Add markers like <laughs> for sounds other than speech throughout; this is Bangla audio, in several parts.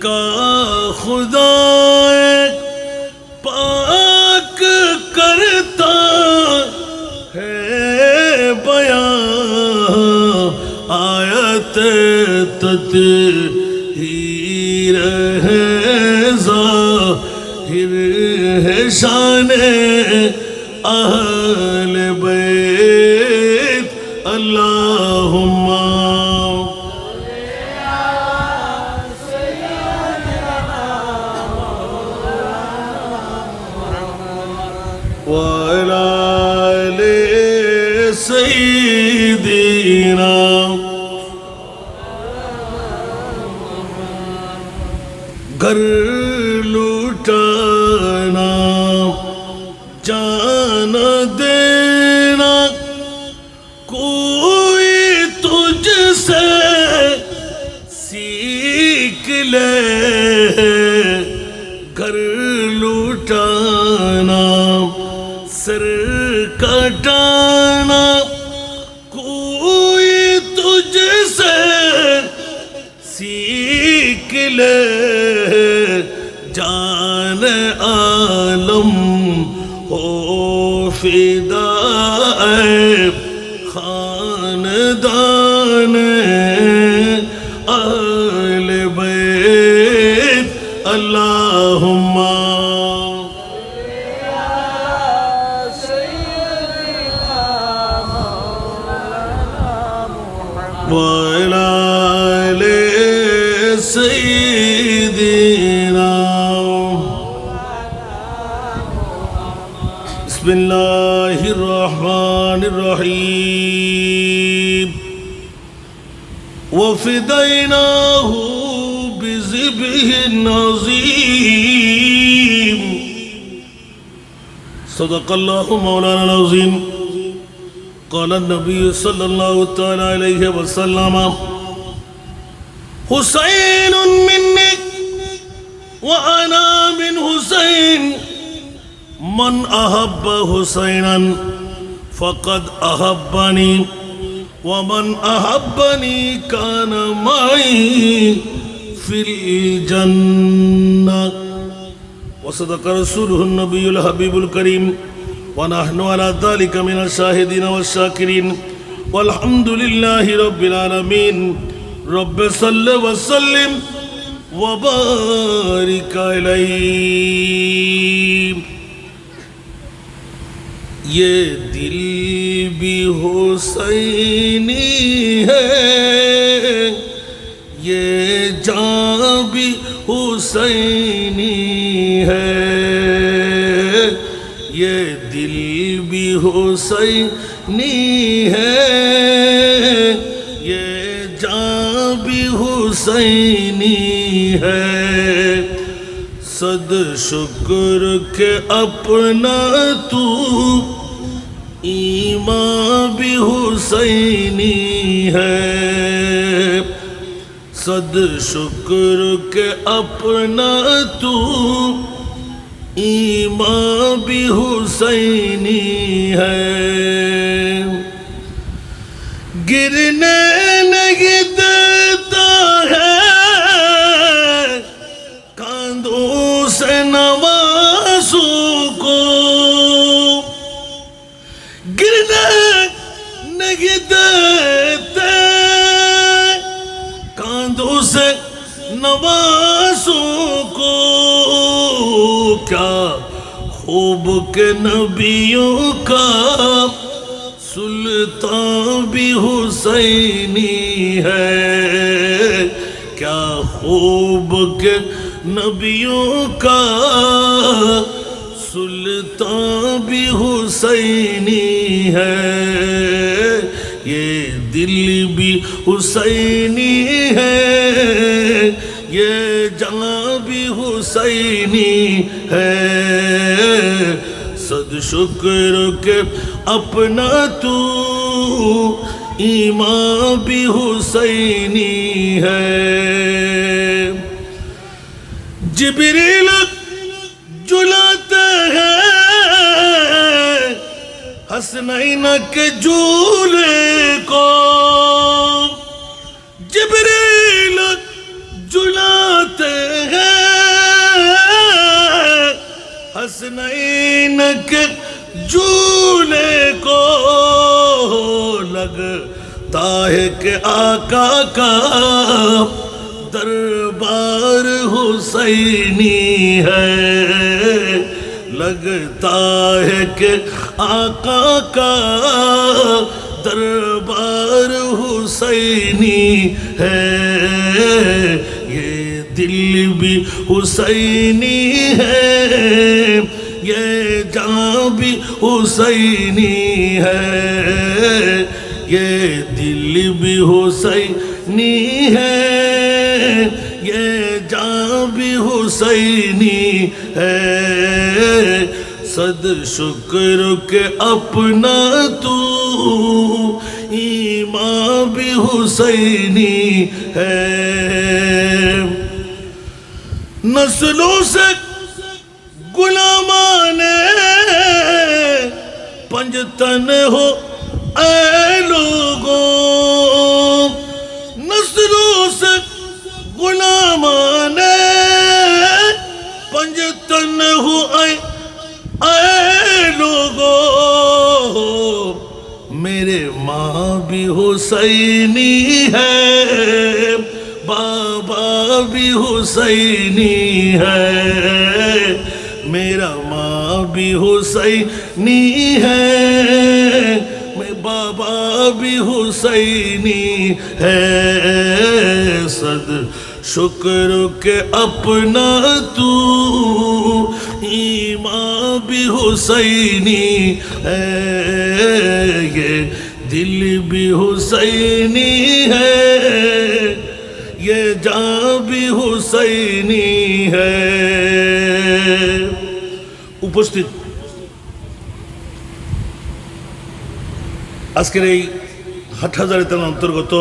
کا خدا پاک کرتا ہے بیان آیت تت ہی ظاہر ہے شان وعلى آل سيدنا کٹانا کوئی تجھ سے سیکھ لے جان عالم وعلى آل سيدنا بسم الله الرحمن الرحيم وفديناه بذبح عظيم صدق الله مولانا العظيم قال النبي صلى الله تعالى عليه وسلم حسين مني وأنا من حسين من أحب حسينا فقد أحبني ومن أحبني كان معي في الجنة وصدق رسوله النبي الحبيب الكريم ونحن على ذلك من الشاهدين والشاكرين. والحمد لله رب العالمين. رب صل وسلم وبارك عليه. یہ دل بھی حسینی ہے حسینی ہے۔ یہ جاں بھی حسینی ہے۔ صد شکر کے اپنا تو ایمان بھی حسینی ہے۔ صد شکر کے اپنا تو ایمان بھی حسینی ہے۔ گرنے نہیں دیتا ہے۔ کاندوں سے نوازوں کو۔ گرنے نہیں دیتے کاندوں سے نواز کا، خوب کے نبیوں کا، سلطان بھی حسینی ہے۔ کیا خوب کے نبیوں کا، سلطان بھی حسینی ہے۔ یہ دل بھی حسینی ہے۔ یہ جہاں بھی حسینی ہے۔ صد شکر کے اپنا تو ایمان بھی حسینی ہے۔ جبریل جلاتے ہیں، حسنین کے جولے کو۔ حسنینک جولے کو لگتا ہے کہ آقا کا دربار حسینی ہے۔ لگتا ہے کہ آقا کا دربار حسینی ہے۔ یہ دل بھی حسینی ہے۔ یہ جہاں بھی حسینی ہے، یہ دل بھی حسینی ہے، یہ جہاں بھی حسینی ہے۔ صد شکر کے اپنا تو ایمان بھی حسینی ہے۔ نسلوں سے غلام منج تن ہو، اے لوگوں نسلوں سے غلامانے، پنج تن ہو، اے لوگوں میرے ماں بھی حسینی ہے، بابا بھی حسینی ہے، میرا بھی حسینی ہے۔ میں بابا بھی حسینی ہے۔ صد شکر کے اپنا تو ایمان بھی حسینی ہے۔ یہ دل بھی حسینی ہے۔ یہ جان بھی حسینی ہے۔ উপস্থিত। আজকের এই হাটহাজারি থানার অন্তর্গত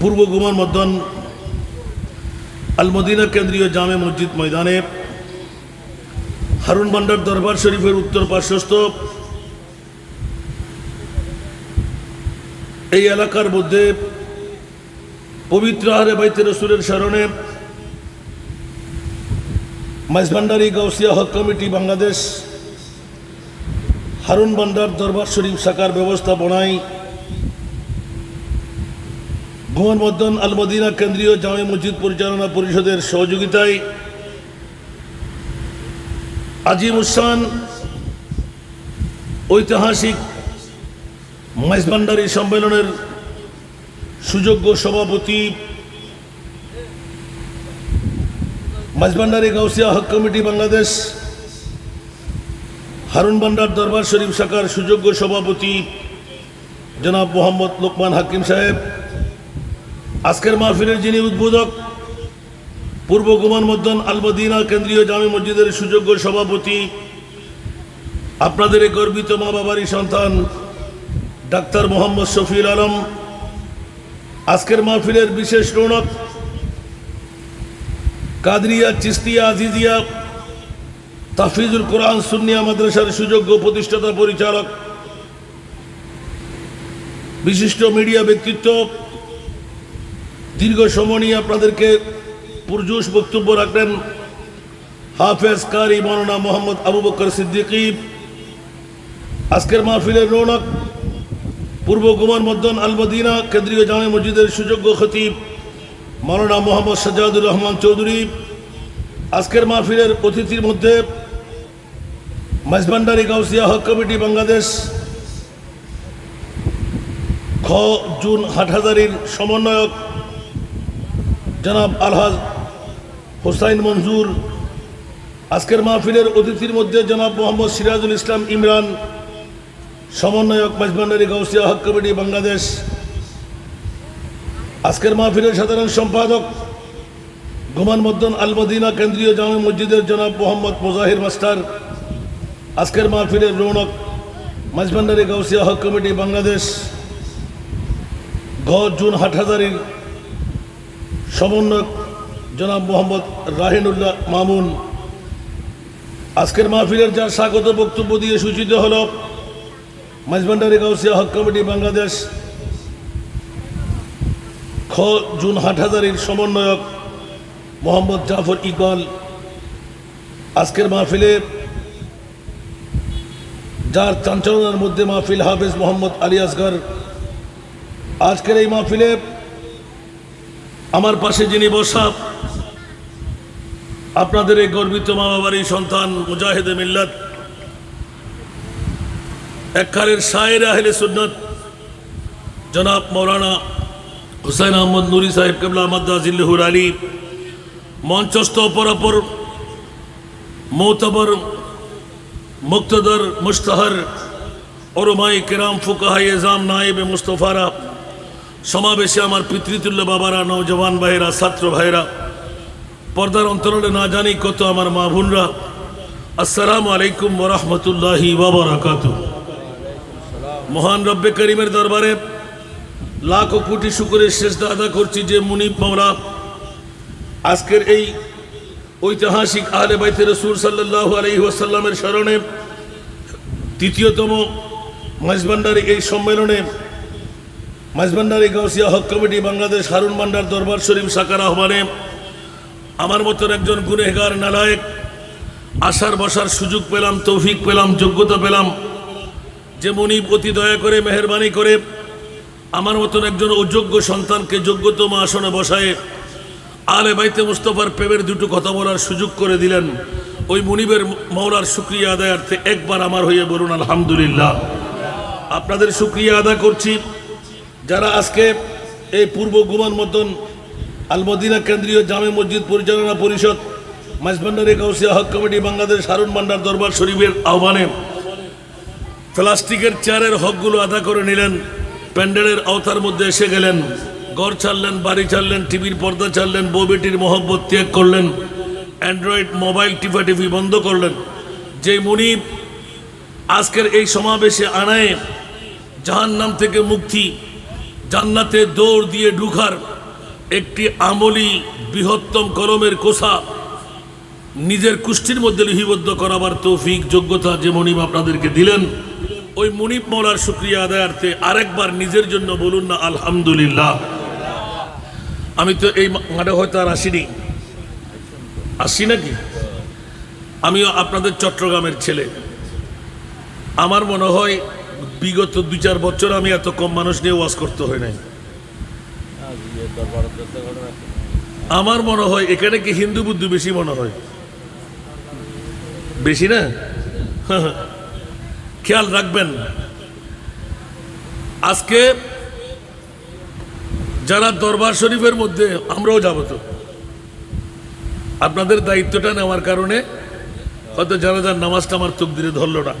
পূর্ব গুমান মদন আলমদিনা কেন্দ্রীয় জামে মসজিদ ময়দানে হারুন ভান্ডার দরবার শরীফের উত্তর পার্শ্বস্থ এই এলাকার মধ্যে পবিত্র আহারে বাইতে রসুলের স্মরণে মাইজভান্ডারি গাউসিয়া হক কমিটি বাংলাদেশ, হারুন ভান্ডার দরবার শরীফ শাখার ব্যবস্থাপনায় ভুবন মদন আলমদিনা কেন্দ্রীয় জামে মসজিদ পরিচালনা পরিষদের সহযোগিতায় আজিম উসান ঐতিহাসিক মাইজভান্ডারি সম্মেলনের সুযোগ্য সভাপতি মাঝভান্ডারি গাউসিয়া হক কমিটি বাংলাদেশ, হারুন ভান্ডার দরবার শরীফ শাখার সুযোগ্য সভাপতি জনাব মোহাম্মদ লোকমান হাকিম সাহেব, আজকের মাহফিলের যিনি উদ্বোধক, পূর্ব কুমান মদ্দন আলমদিনা কেন্দ্রীয় জামে মসজিদের সুযোগ্য সভাপতি, আপনাদের গর্বিত মা বাবারই সন্তান, ডাক্তার মোহাম্মদ শফিউল আলম, আজকের মাহফিলের বিশেষ রৌনক কাদরিয়া, চিস্তিয়া, আজিজিয়া, তাফিজুল কোরআন সুনিয়া মাদ্রাসার সুযোগ্য প্রতিষ্ঠাতা, পরিচালক, বিশিষ্ট মিডিয়া ব্যক্তিত্ব, দীর্ঘ সময় নিয়ে আপনাদেরকে পুরজোশ বক্তব্য রাখলেন হাফেজ কারি মৌলানা মোহাম্মদ আবু বকর সিদ্দিকী। আজকের মাহফিলের রৌনক, পূর্ব কুমার মদ্দন আলমদিনা, কেন্দ্রীয় জামে মসজিদের সুযোগ্য খতিব। মাওলানা মোহাম্মদ সাজাদুর রহমান চৌধুরী, আজকের মাহফিলের অতিথির মধ্যে মাইজভান্ডারি গাউসিয়া হক কমিটি বাংলাদেশ, খ জুন হাটহাজারির সমন্বয়ক জনাব আলহাজ হোসাইন মঞ্জুর আজকের মাহফিলের অতিথির মধ্যে জনাব মোহাম্মদ সিরাজুল ইসলাম ইমরান, সমন্বয়ক মাইজভান্ডারি গাউসিয়া হক কমিটি বাংলাদেশ আজকের মাহফিলের সাধারণ সম্পাদক গোমান মদ্দন আলমদিনা কেন্দ্রীয় জামে মসজিদের জনাব মোহাম্মদ মোজাহির মাস্টার, আজকের মাহফিলের রৌনক মাঝভান্ডারি গাউসিয়া হক কমিটি বাংলাদেশ ঘ জুন হাটহাজারির সমন্বয়ক জনাব মোহাম্মদ রাহিনুল্লাহ মামুন। আজকের মাহফিলের যার স্বাগত বক্তব্য দিয়ে সূচিত হল মাঝভান্ডারি গাউসিয়া হক কমিটি বাংলাদেশ খ জুন হাটহাজারির সমন্বয়ক মোহাম্মদ জাফর ইকবাল। আজকের মাহফিলে যার চাঞ্চলনার মধ্যে মাহফিল হাফেজ মোহাম্মদ আলী আসগর। আজকের এই মাহফিলে আমার পাশে যিনি বসা, আপনাদের এই গর্বিত মা বাবার এই সন্তান মুজাহিদে মিল্লাত, এককালের শায়ের আহলে সুন্নত, জনাব মৌলানা হুসাইন আহমদ নুরি সাহেব, কেবলা আহমদ আজিল্লুর আলী মঞ্চস্থ অপরাপর মৌতবর, মুক্তদর মুস্তাহর ওরমাই কেরাম, ফুকাহাই এজাম, নায়েব মুস্তফারা, সমাবেশে আমার পিতৃতুল্য বাবারা নৌজওয়ান ভাইয়েরা, ছাত্র ভাইরা পর্দার অন্তরালে না জানি কত আমার মা বোনরা। আসসালামু আলাইকুম ওরহমতুল্লাহি বাবরাকাতু মহান রব্বে করিমের দরবারে লাখ কোটি শুকুরের শেষ দাদা করছি যে মুনিব মাওলা। আজকের এই ঐতিহাসিক আহলে বাইতে রসুল সাল্লাহ আলহি ওয়াসাল্লামের স্মরণে তৃতীয়তম মাইজভান্ডারি এই সম্মেলনে মাইজভান্ডারি গাউসিয়া হক কমিটি বাংলাদেশ হারুন ভান্ডার দরবার শরীফ শাখার আহ্বানে আমার মতন একজন গুনেগার নালায়ক আসার বসার সুযোগ পেলাম, তৌফিক পেলাম, যোগ্যতা পেলাম, যে মনিব অতি দয়া করে, মেহরবানি করে আমার মতন একজন অযোগ্য সন্তানকে যোগ্যতম আসনে বসায় আলে বাইতে মুস্তফার প্রেমের দুটো কথা বলার সুযোগ করে দিলেন ওই মুনিবের মৌলার শুক্রিয়া আদায়ার্থে একবার আমার হয়ে বলুন, আলহামদুলিল্লাহ। আপনাদের শুক্রিয়া আদা করছি। যারা আজকে এই পূর্ব গুমান মতন আলমদিনা কেন্দ্রীয় জামে মসজিদ পরিচালনা পরিষদ মাইজভান্ডারি কাউসিয়া হক কমিটি, বাংলাদেশ হারুন ভান্ডার দরবার শরীফের আহ্বানে প্লাস্টিকের চেয়ারের হকগুলো আদা করে নিলেন। প্যান্ডেলের আওতার মধ্যে এসে গেলেন। ঘর ছাড়লেন, বাড়ি ছাড়লেন, টিভির পর্দা ছাড়লেন, বউ বেটির মহব্বত ত্যাগ করলেন, অ্যান্ড্রয়েড মোবাইল টিফা টিভি বন্ধ করলেন। যে মুনিব আজকের এই সমাবেশে আনায় জাহান্নাম থেকে মুক্তি, জান্নাতে দৌড় দিয়ে ঢুকার একটি আমলি বৃহত্তম কলমের কোষা নিজের কুষ্টির মধ্যে লিপিবদ্ধ করাবার তৌফিক, যোগ্যতা যে মনিব আপনাদেরকে দিলেন। ওই মনিব মৌলার শুক্রিয়া আদায়ার্থে আরেকবার নিজের জন্য বলুন না, আলহামদুলিল্লাহ। আমি তো এই মাঠে হয়তো আর আসিনি। আসি নাকি? আমিও আপনাদের চট্টগ্রামের ছেলে। আমার মনে হয় বিগত দুই চার বছর আমি এত কম মানুষ নিয়ে ওয়াজ করতে হয় নাই। আমার মনে হয় এখানে কি হিন্দু বুদ্ধি বেশি মনে হয়? বেশি না? <laughs> খেয়াল রাখবেন। আজকে যারা দরবার শরীফের মধ্যে, আমরাও যাব তো। আপনাদের দায়িত্বটা নেওয়ার কারণে হয়তো যারা যার নামাজটা আমার তকদিরে ধরল না।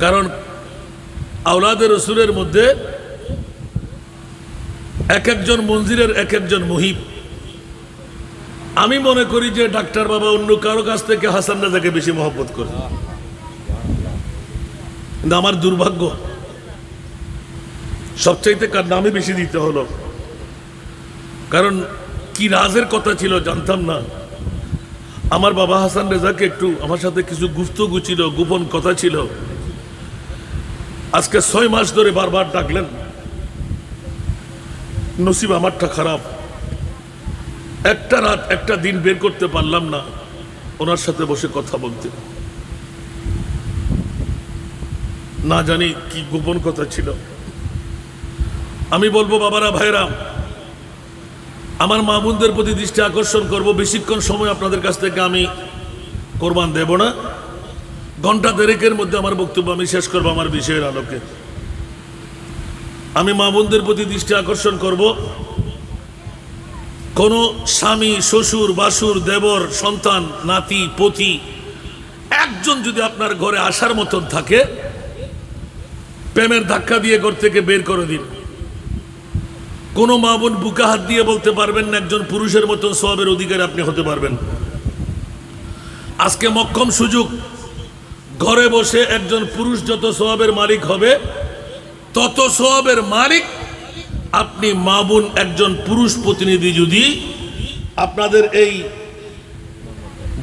কারণ আওলাদের রসুলের মধ্যে এক একজন মঞ্জিরের এক একজন মহিব। আমি মনে করি যে ডাক্তার বাবা অন্য কারও কাছ থেকে হাসান রাজাকে বেশি মহব্বত করে। কিন্তু আমার দুর্ভাগ্য, সবচাইতে কার নামে বেশি দিতে হলো। কারণ কি রাজের কথা ছিল জানতাম না। আমার বাবা হাসান রেজাকে একটু আমার সাথে কিছু গুপ্তগু ছিল, গোপন কথা ছিল। আজকে ছয় মাস ধরে বারবার ডাকলেন। নসিব আমারটা খারাপ। একটা রাত, একটা দিন বের করতে পারলাম না। ওনার সাথে বসে কথা বলতে। না জানি কি গোপন কথা ছিল। আমি বলব, বাবারা ভাইরা আমার মা বোনদের প্রতি দৃষ্টি আকর্ষণ করব। বেশিক্ষণ সময় আপনাদের কাছ থেকে আমি কোরবান দেব না। ঘণ্টা দেড়েকের মধ্যে আমার বক্তব্য আমি শেষ করব আমার বিষয়ের আলোকে। আমি মা বোনদের প্রতি দৃষ্টি আকর্ষণ করব। কোনো স্বামী, শ্বশুর, বাসুর, দেবর, সন্তান, নাতি, পতি, একজন যদি আপনার ঘরে আসার মতন থাকে প্রেমের ধাক্কা দিয়ে ঘর থেকে বের করে দিন। কোনো মা বোন বুকা হাত দিয়ে বলতে পারবেন না, একজন পুরুষের মতন সবের অধিকারী আপনি হতে পারবেন। আজকে মক্ষম সুযোগ, ঘরে বসে একজন পুরুষ যত সবের মালিক হবে, তত সবের মালিক আপনি মা বোন, একজন পুরুষ প্রতিনিধি যদি আপনাদের এই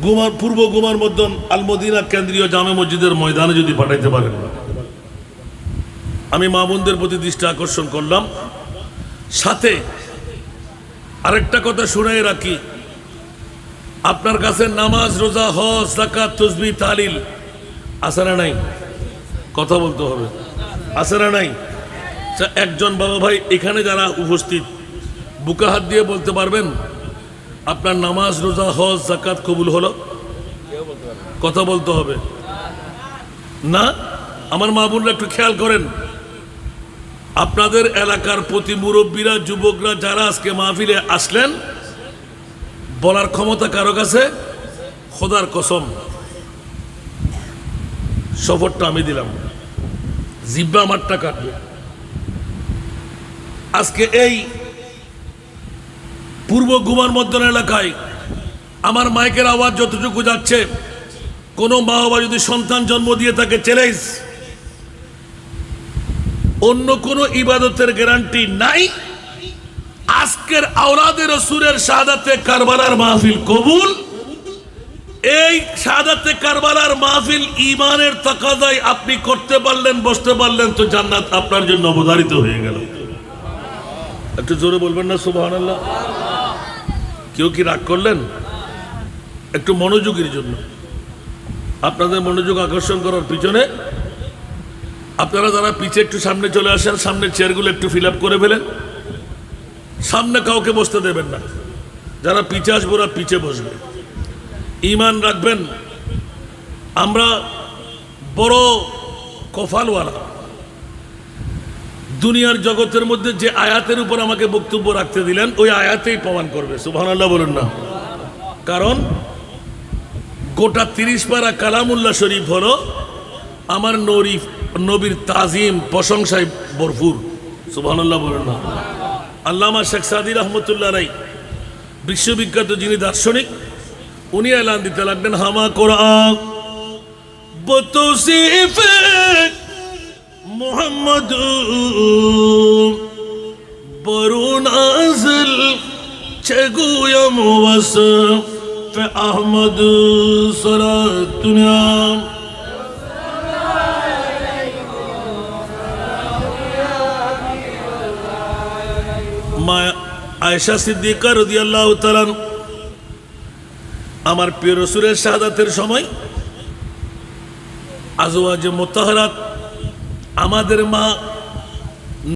গুমার, পূর্ব গুমার মধ্যন আলমদিনা কেন্দ্রীয় জামে মসজিদের ময়দানে যদি পাঠাইতে পারেন। আমি মা বোনদের প্রতি দৃষ্টি আকর্ষণ করলাম। সাথে আরেকটা কথা শুনে রাখি। আপনার কাছে নামাজ রোজা হজ জাকাত তসবি তালিল না নাই? কথা বলতে হবে। না নাই? আচ্ছা, একজন বাবা ভাই এখানে যারা উপস্থিত বুকা হাত দিয়ে বলতে পারবেন আপনার নামাজ রোজা হজ জাকাত কবুল হলো? কথা বলতে হবে। না? আমার মা বোনরা একটু খেয়াল করেন। আপনাদের এলাকার প্রতি মুরব্বীরা, যুবকরা যারা আজকে মাহফিলে আসলেন, বলার ক্ষমতা কারও কাছে? খোদার কসম সফরটা আমি দিলাম। জিব্বা আমারটা কাটবে। আজকে এই পূর্ব গুমান মধ্যন এলাকায় আমার মাইকের আওয়াজ যতটুকু যাচ্ছে, কোনো মা বাবা যদি সন্তান জন্ম দিয়ে তাকে চ্যালেঞ্জ অন্য কোনো ইবাদতের গ্যারান্টি নাই। আজকের আওলাদের সুরের শাহাদাতে কারবালার মাহফিল কবুল। এই শাহাদাতে কারবালার মাহফিল ইমানের তাকাদায় আপনি করতে পারলেন, বসতে পারলেন, তো জান্নাত আপনার জন্য অবধারিত হয়ে গেল। একটু জোরে বলবেন না সুবাহ কেউ কি রাগ করলেন? একটু মনোযোগের জন্য। আপনাদের মনোযোগ আকর্ষণ করার পিছনে আপনারা যারা পিছে একটু সামনে চলে আসেন, সামনের চেয়ারগুলো একটু ফিল করে ফেলেন। সামনে কাউকে বসতে দেবেন না। যারা পিছে আসব, ওরা পিছে বসবে। ইমান রাখবেন। আমরা বড় কফালওয়ালা। দুনিয়ার জগতের মধ্যে যে আয়াতের উপর আমাকে বক্তব্য রাখতে দিলেন, ওই আয়াতেই প্রমাণ করবে। সুবহানাল্লাহ বলুন না। কারণ গোটা তিরিশ পারা কালামুল্লাহ শরীফ হলো, আমার নরিফ নবীর তাজিম প্রশংসায় ভরপুর। বলুন না। আল্লামা শেখ সাদি রহমতুল্লাহ রাই বিশ্ববিখ্যাত যিনি দার্শনিক, উনি এলান দিতে লাগলেন, হামা কোরআন মোহাম্মদ আজল আহমদ মা আয়েশা সিদ্দিকা রদিয়াল্লাহ তালান আমার প্রিয় শাহাদাতের সময় আজওয়াজ মোতাহরাত আমাদের মা